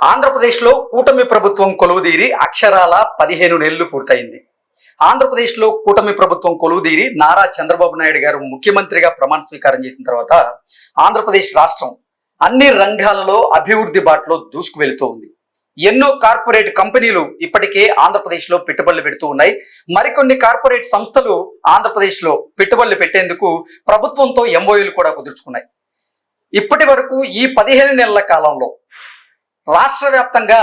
ఆంధ్రప్రదేశ్లో కూటమి ప్రభుత్వం కొలువుదీరి అక్షరాల పదిహేను నెలలు పూర్తయింది. ఆంధ్రప్రదేశ్లో కూటమి ప్రభుత్వం కొలువుదీరి నారా చంద్రబాబు నాయుడు గారు ముఖ్యమంత్రిగా ప్రమాణ స్వీకారం చేసిన తర్వాత ఆంధ్రప్రదేశ్ రాష్ట్రం అన్ని రంగాలలో అభివృద్ధి బాటలో దూసుకు వెళుతూ ఉంది. ఎన్నో కార్పొరేట్ కంపెనీలు ఇప్పటికే ఆంధ్రప్రదేశ్లో పెట్టుబడులు పెడుతూ ఉన్నాయి. మరికొన్ని కార్పొరేట్ సంస్థలు ఆంధ్రప్రదేశ్లో పెట్టుబడులు పెట్టేందుకు ప్రభుత్వంతో ఎంఓయూలు కూడా కుదుర్చుకున్నాయి. ఇప్పటి వరకు ఈ పదిహేను నెలల కాలంలో రాష్ట్ర వ్యాప్తంగా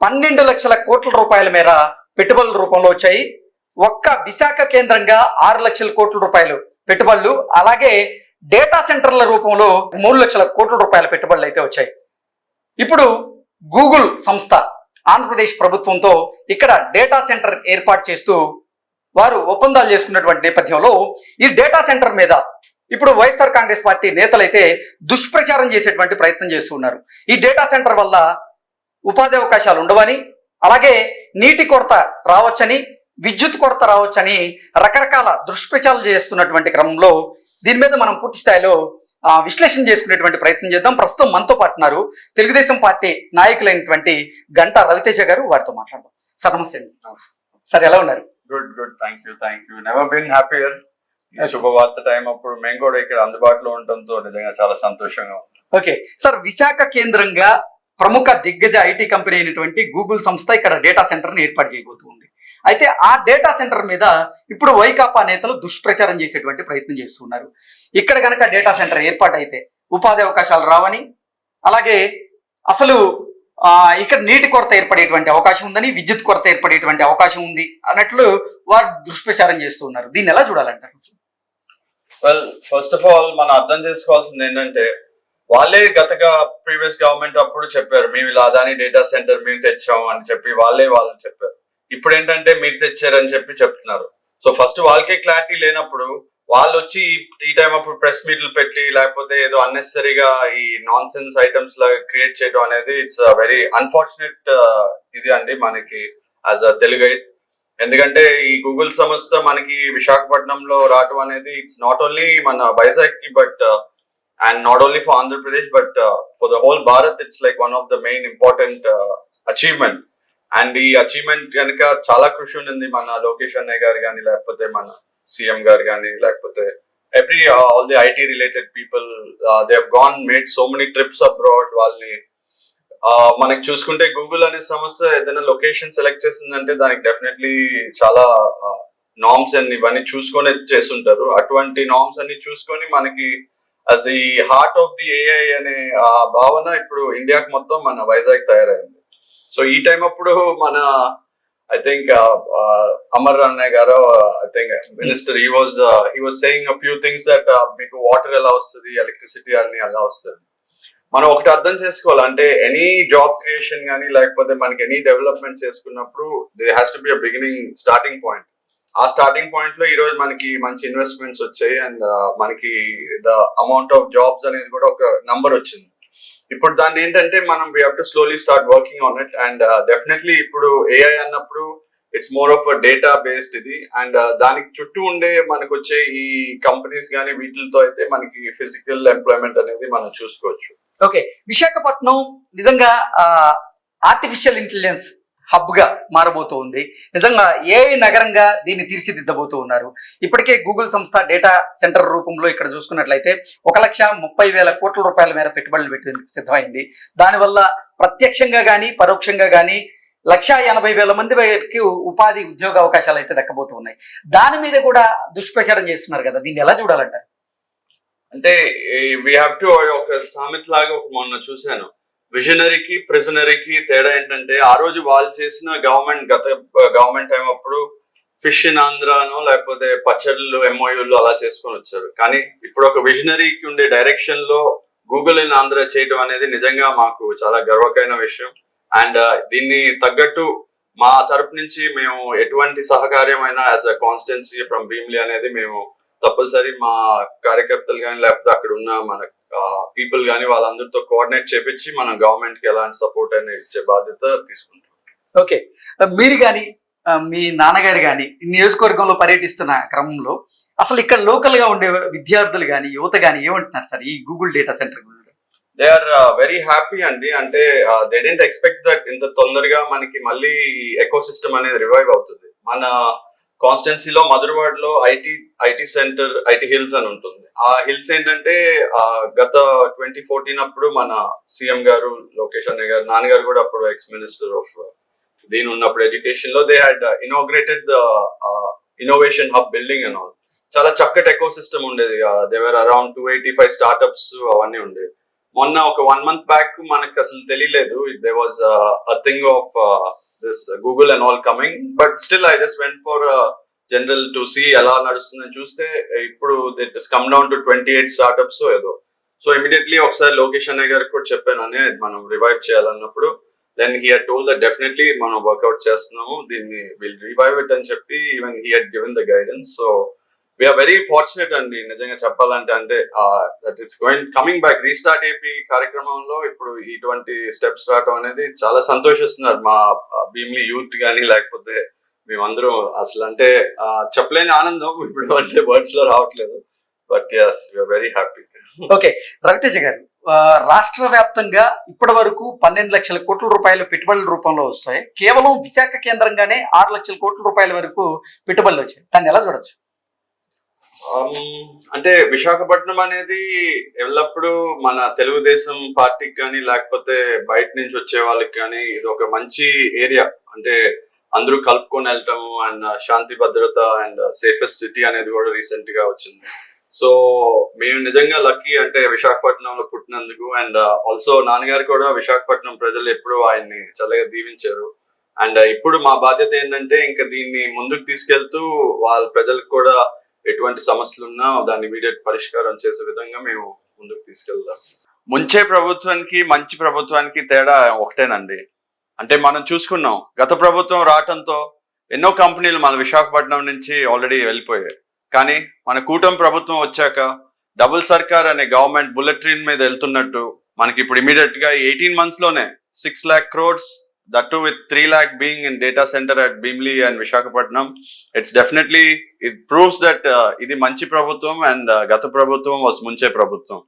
పన్నెండు లక్షల కోట్ల రూపాయల మేర పెట్టుబడుల రూపంలో వచ్చాయి. ఒక్క విశాఖ కేంద్రంగా ఆరు లక్షల కోట్ల రూపాయలు పెట్టుబడులు అలాగే డేటా సెంటర్ల రూపంలో మూడు లక్షల కోట్ల రూపాయల పెట్టుబడులు అయితే వచ్చాయి. ఇప్పుడు గూగుల్ సంస్థ ఆంధ్రప్రదేశ్ ప్రభుత్వంతో ఇక్కడ డేటా సెంటర్ ఏర్పాటు చేస్తూ వారు ఒప్పందాలు చేసుకున్నటువంటి నేపథ్యంలో ఈ డేటా సెంటర్ మీద ఇప్పుడు వైఎస్ఆర్ కాంగ్రెస్ పార్టీ నేతలైతే దుష్ప్రచారం చేసేటువంటి ప్రయత్నం చేస్తున్నారు ఈ డేటా సెంటర్ వల్ల ఉపాధి అవకాశాలు ఉండవని అలాగే నీటి కొరత రావచ్చని విద్యుత్ కొరత రావచ్చని రకరకాల దుష్ప్రచారాలు చేస్తున్నటువంటి క్రమంలో దీని మీద మనం పూర్తి స్థాయిలో విశ్లేషణ చేసుకునేటువంటి ప్రయత్నం చేద్దాం. ప్రస్తుతం మనతో పాటు ఉన్నారు తెలుగుదేశం పార్టీ నాయకులైనటువంటి గంటా రవితేజ గారు వారితో మాట్లాడదాం. సార్ నమస్తే అండి. సార్ ఎలా ఉన్నారు? Good good. Thank you thank you. Never been happier శుభవార్త టైం అప్పుడు మేము కూడా ఇక్కడ అందుబాటులో ఉండటంతో నిజంగా చాలా సంతోషంగా ఉంది ఓకే సార్ విశాఖ కేంద్రంగా ప్రముఖ దిగ్గజ ఐటీ కంపెనీ అయినటువంటి గూగుల్ సంస్థ ఇక్కడ డేటా సెంటర్ని ఏర్పాటు చేయబోతుంది. అయితే ఆ డేటా సెంటర్ మీద ఇప్పుడు వైకాపా నేతలు దుష్ప్రచారం చేసేటువంటి ప్రయత్నం చేస్తున్నారు. ఇక్కడ కనుక డేటా సెంటర్ ఏర్పాటైతే ఉపాధి అవకాశాలు రావని అలాగే అసలు ఇక్కడ నీటి కొరత ఏర్పడేటువంటి అవకాశం ఉందని విద్యుత్ కొరత ఏర్పడేటువంటి అవకాశం ఉంది అన్నట్లు వారు దుష్ప్రచారం చేస్తున్నారు. దీన్ని ఎలా చూడాలంటారు అసలు? వెల్ ఫస్ట్ ఆఫ్ ఆల్ మనం అర్థం చేసుకోవాల్సింది ఏంటంటే వాళ్ళే గతగా ప్రీవియస్ గవర్నమెంట్ అప్పుడు చెప్పారు మేము ఇలా అదాని డేటా సెంటర్ మేము తెచ్చాము అని చెప్పి వాళ్ళే వాళ్ళు చెప్పారు. ఇప్పుడు ఏంటంటే మీరు తెచ్చారని చెప్పి చెప్తున్నారు. సో ఫస్ట్ వాళ్ళకే క్లారిటీ లేనప్పుడు వాళ్ళు వచ్చి ఈ- ఈ టైం అప్పుడు ప్రెస్ మీట్లు పెట్టి లేకపోతే ఏదో అన్నెసరీగా ఈ నాన్ సెన్స్ ఐటమ్స్ లా క్రియేట్ చేయడం అనేది ఇట్స్ వెరీ అన్ఫార్చునేట్ ఇది అండి మనకి యాజ్ అ తెలుగు ఎందుకంటే ఈ గూగుల్ సంస్థ మనకి విశాఖపట్నంలో రావటం అనేది ఇట్స్ నాట్ ఓన్లీ మన వైజాగ్కి but and not only for Andhra Pradesh but for the whole Bharat it's like one of the main important achievement and ఈ అచీవ్మెంట్ కనుక చాలా కృషి ఉండింది మన లోకేష్ అన్నయ్య గారు కానీ లేకపోతే మన సీఎం గారు కానీ లేకపోతే every all the IT related people they gone made so many trips abroad వాళ్ళని. మనకి చూసుకుంటే గూగుల్ అనే సంస్థ ఏదైనా లొకేషన్ సెలెక్ట్ చేసిందంటే దానికి డెఫినెట్లీ చాలా నామ్స్ అన్ని ఇవన్నీ చూసుకొని చేస్తుంటారు. అటువంటి నామ్స్ అన్ని చూసుకొని మనకి అస్ ఈ హార్ట్ ఆఫ్ ది ఏఐ అనే ఆ భావన ఇప్పుడు ఇండియాకి మొత్తం మన వైజాగ్ తయారైంది. సో ఈ టైం అప్పుడు మన ఐ థింక్ అమర్ అన్నయ్య గారు I think minister he was he was saying few things that మీకు వాటర్ ఎలా వస్తుంది ఎలక్ట్రిసిటీ అన్ని ఎలా వస్తుంది. మనం ఒకటి అర్థం చేసుకోవాలి. అంటే ఎనీ జాబ్ క్రియేషన్ కానీ లేకపోతే మనకి ఎనీ డెవలప్మెంట్ చేసుకున్నప్పుడు they has to be a beginning starting point ఆ స్టార్టింగ్ పాయింట్లో ఈ రోజు మనకి మంచి ఇన్వెస్ట్మెంట్స్ వచ్చాయి అండ్ uh, మనకి ద అమౌంట్ ఆఫ్ జాబ్స్ అనేది కూడా ఒక నంబర్ వచ్చింది. ఇప్పుడు దాన్ని ఏంటంటే మనం we to slowly start working on it and definitely ఇప్పుడు ఏఐ అన్నప్పుడు it's more of data based ఇది. అండ్ uh, దానికి చుట్టూ ఉండే మనకు వచ్చే ఈ కంపెనీస్ కానీ వీటితో అయితే మనకి ఫిజికల్ ఎంప్లాయ్మెంట్ అనేది మనం చూసుకోవచ్చు. ఓకే విశాఖపట్నం నిజంగా uh, ఆర్టిఫిషియల్ ఇంటెలిజెన్స్ హబ్గా మారబోతూ మారబోతోంది. నిజంగా ఏ నగరంగా దీన్ని తీర్చిదిద్దబోతూ ఉన్నారు ఇప్పటికే గూగుల్ సంస్థ డేటా సెంటర్ రూపంలో ఇక్కడ చూసుకున్నట్లయితే ఒక లక్ష ముప్పై వేల కోట్ల రూపాయల మేర పెట్టుబడులు పెట్టేందుకు సిద్ధమైంది. దానివల్ల ప్రత్యక్షంగా కానీ పరోక్షంగా కానీ లక్ష ఎనభై వేల మంది వరకు ఉపాధి ఉద్యోగ అవకాశాలు అయితే దక్కబోతూ ఉన్నాయి దాని మీద కూడా దుష్ప్రచారం చేస్తున్నారు కదా దీన్ని ఎలా చూడాలంటారు? అంటే వీ హ్యావ్ టు ఒక సామెత లాగా ఒక మొన్న చూశాను. విజనరీకి ప్రిజనరీకి తేడా ఏంటంటే ఆ రోజు వాళ్ళు చేసిన గవర్నమెంట్ గత గవర్నమెంట్ టైం అప్పుడు ఫిష్ ఇన్ ఆంధ్రానో లేకపోతే పచ్చళ్ళు ఎంఓయూలు అలా చేసుకొని వచ్చారు. కానీ ఇప్పుడు ఒక విజనరీకి ఉండే డైరెక్షన్లో గూగుల్ ఇన్ ఆంధ్ర చేయడం అనేది నిజంగా మాకు చాలా గర్వకైన విషయం. అండ్ దీన్ని తగ్గట్టు మా తరపు నుంచి మేము ఎటువంటి సహకార్యమైనా as a constituency from Bheemili అనేది మేము తప్పనిసరి మా కార్యకర్తలు కానీ లేకపోతే అక్కడ ఉన్న మన పీపుల్ కానీ వాళ్ళందరితో కోఆర్డినేట్ చేపించి మనం గవర్నమెంట్కి ఎలాంటి సపోర్ట్ అయినా ఇచ్చే బాధ్యత తీసుకుంటాం. ఓకే మీరు కానీ మీ నాన్నగారు కానీ నియోజకవర్గంలో పర్యటిస్తున్న క్రమంలో అసలు ఇక్కడ లోకల్గా ఉండే విద్యార్థులు కానీ యువత కానీ ఏమంటున్నారు సార్? ఈ గూగుల్ డేటా సెంటర్ గురించి. దే ఆర్ వెరీ హ్యాపీ అండి. అంటే దే డెంట్ ఎక్స్పెక్ట్ దట్ ఇంత తొందరగా మనకి మళ్ళీ ఎకో సిస్టమ్ అనేది రివైవ్ అవుతుంది. మన కాన్స్టెన్సీలో మధురవాడ్లో IT IT center IT hills అని ఉంటుంది. ఆ హిల్స్ ఏంటంటే గత ట్వంటీ ఫోర్టీన్ అప్పుడు మన సీఎం గారు లోకేష్ అన్నయ్య గారు నాన్నగారు కూడా అప్పుడు ఎక్స్ మినిస్టర్ ఆఫ్ దీని ఉన్నప్పుడు ఎడ్యుకేషన్లో they had inaugurated the innovation hub building and all చాలా చక్కటి ఎకో సిస్టమ్ ఉండేది there were around two eighty five startups అవన్నీ ఉండేవి. మొన్న ఒక వన్ మంత్ బ్యాక్ మనకు అసలు తెలియలేదు. They was a thing of this Google and all coming but still I just went for general to see ఎలా నడుస్తుందని చూస్తే ఇప్పుడు it is come down to twenty eight startups ఏదో. సో ఇమీడియట్లీ ఒకసారి లోకేష్ అన్నయ్య గారికి కూడా చెప్పాను అనే మనం revive చేయాలన్నప్పుడు. Then he had told that definitely మనం వర్కౌట్ చేస్తున్నాము దీన్ని విల్ రివైవ్ ఇట్ అని చెప్పి even he had given the guidance so we are very fortunate అండి నిజంగా చెప్పాలంటే అంటే that it's going coming back restart AP కార్యక్రమంలో ఇప్పుడు ఇటువంటి స్టెప్స్ రావడం అనేది చాలా సంతోషిస్తున్నారు మా భీమ్లీ యూత్ కానీ లేకపోతే మేమందరం అసలు అంటే చెప్పలేని ఆనందం ఇప్పుడు అంటే వర్డ్స్లో రావట్లేదు. But we're very happy okay Ravi Teja garu రాష్ట్ర వ్యాప్తంగా ఇప్పటి వరకు పన్నెండు లక్షల కోట్ల రూపాయలు పెట్టుబడుల రూపంలో వస్తాయి. కేవలం విశాఖ కేంద్రంగానే ఆరు లక్షల కోట్ల రూపాయల వరకు పెట్టుబడులు వచ్చాయి. దాన్ని ఎలా చూడొచ్చు? Um, అంటే విశాఖపట్నం అనేది ఎల్లప్పుడూ మన తెలుగుదేశం పార్టీకి కానీ లేకపోతే బయట నుంచి వచ్చే వాళ్ళకి కానీ ఇది ఒక మంచి ఏరియా అంటే అందరూ కలుపుకొని వెళ్ళటము అండ్ uh, శాంతి భద్రత అండ్ uh, సేఫెస్ట్ సిటీ అనేది కూడా రీసెంట్గా వచ్చింది. సో మేము నిజంగా లక్కీ అంటే విశాఖపట్నంలో పుట్టినందుకు అండ్ uh, ఆల్సో నాన్నగారు కూడా విశాఖపట్నం ప్రజలు ఎప్పుడూ ఆయన్ని చల్లగా దీవించారు. అండ్ ఇప్పుడు మా బాధ్యత ఏంటంటే ఇంకా దీన్ని ముందుకు తీసుకెళ్తూ వాళ్ళ ప్రజలకు కూడా ఎటువంటి సమస్యలు ఉన్నా దాన్ని ఇమీడియట్ పరిష్కారం చేసే విధంగా మేము ముందుకు తీసుకెళ్దాం. ముంచే ప్రభుత్వానికి మంచి ప్రభుత్వానికి తేడా ఒకటేనండి. అంటే మనం చూసుకున్నాం గత ప్రభుత్వం రావటంతో ఎన్నో కంపెనీలు మన విశాఖపట్నం నుంచి ఆల్రెడీ వెళ్ళిపోయాయి. కానీ మన కూటమి ప్రభుత్వం వచ్చాక డబుల్ సర్కార్ అనే గవర్నమెంట్ బుల్లెట్ ట్రైన్ మీద వెళ్తున్నట్టు మనకి ఇప్పుడు ఇమీడియట్గా eighteen మంత్స్లోనే six lakh crores that to with three lakh being in data center at Bheemili and Visakhapatnam it's definitely it proves that ఇది మంచి ప్రభుత్వం అండ్ uh, గత ప్రభుత్వం వాస్ ముంచే ప్రభుత్వం.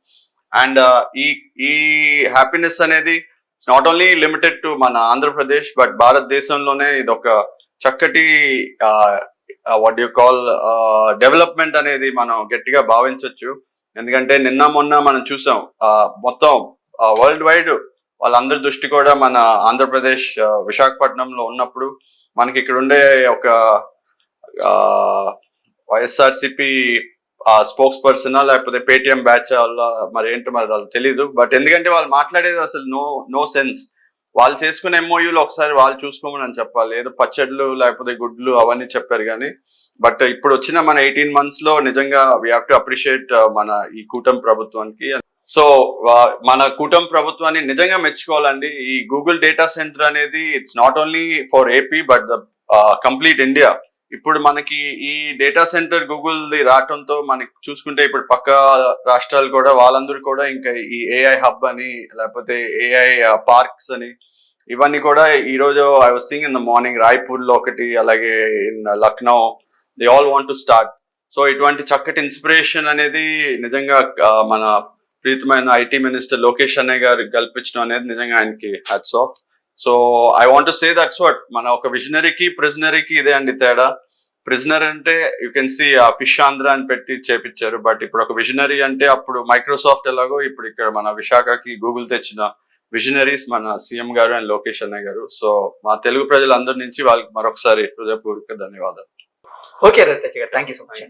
అండ్ uh, ఈ ఈ హ్యాపీనెస్ అనేది నాట్ ఓన్లీ లిమిటెడ్ టు మన ఆంధ్రప్రదేశ్ బట్ భారతదేశంలోనే ఇది ఒక చక్కటి వాట్ యు కాల్ డెవలప్మెంట్ అనేది మనం గట్టిగా భావించవచ్చు ఎందుకంటే నిన్న మొన్న మనం చూసాం మొత్తం వరల్డ్ వైడ్ వాళ్ళందరి దృష్టి కూడా మన ఆంధ్రప్రదేశ్ విశాఖపట్నంలో ఉన్నప్పుడు మనకి ఇక్కడ ఉండే ఒక వైఎస్ఆర్సిపి స్పోక్స్ పర్సనా లేకపోతే పేటిఎం బ్యాచ్ వాళ్ళ మరి ఏంటో మరి వాళ్ళు తెలీదు. బట్ ఎందుకంటే వాళ్ళు మాట్లాడేది అసలు నో నో సెన్స్. వాళ్ళు చేసుకునే ఎంఓయూలు ఒకసారి వాళ్ళు చూసుకోమని అని చెప్పాలి. ఏదో పచ్చళ్ళు లేకపోతే గుడ్లు అవన్నీ చెప్పారు కానీ బట్ ఇప్పుడు వచ్చిన మన ఎయిటీన్ మంత్స్లో నిజంగా వీ హ్యావ్ టు అప్రిషియేట్ మన ఈ కూటమి ప్రభుత్వానికి. సో మన కూటమి ప్రభుత్వాన్ని నిజంగా మెచ్చుకోవాలండి. ఈ గూగుల్ డేటా సెంటర్ అనేది it's not only for AP but the complete India ఇప్పుడు మనకి ఈ డేటా సెంటర్ గూగుల్ ది రావటంతో మనకి చూసుకుంటే ఇప్పుడు పక్క రాష్ట్రాలు కూడా వాళ్ళందరూ కూడా ఇంకా ఈ ఏఐ హబ్ అని లేకపోతే ఏఐ పార్క్స్ అని ఇవన్నీ కూడా ఈ రోజు I was seeing in the morning రాయ్పూర్లో ఒకటి అలాగే in Lucknow they all want to start so ఇటువంటి చక్కటి ఇన్స్పిరేషన్ అనేది నిజంగా మన ప్రీతమైన ఐటీ మినిస్టర్ లోకేష్ అన్నయ్య గారు కల్పించడం అనేది నిజంగా ఆయనకి hats off so I want say that's what మన ఒక విజనరీకి ప్రిజనరీకి ఇదే అండి తేడా. ప్రిజనర్ అంటే యూ కెన్ సి ఆ ఫిష్ ఆంధ్ర అని పెట్టి చేపించారు. బట్ ఇప్పుడు ఒక విజనరీ అంటే అప్పుడు మైక్రోసాఫ్ట్ ఎలాగో ఇప్పుడు ఇక్కడ మన విశాఖకి గూగుల్ తెచ్చిన విజనరీస్ మన సీఎం గారు అండ్ లోకేష్ అన్నయ్య గారు. సో మా తెలుగు ప్రజలందరి నుంచి వాళ్ళకి మరొకసారి హృదయపూర్వక ధన్యవాదాలు. ఓకే రవితేజ గారు థ్యాంక్ యూ సో మచ్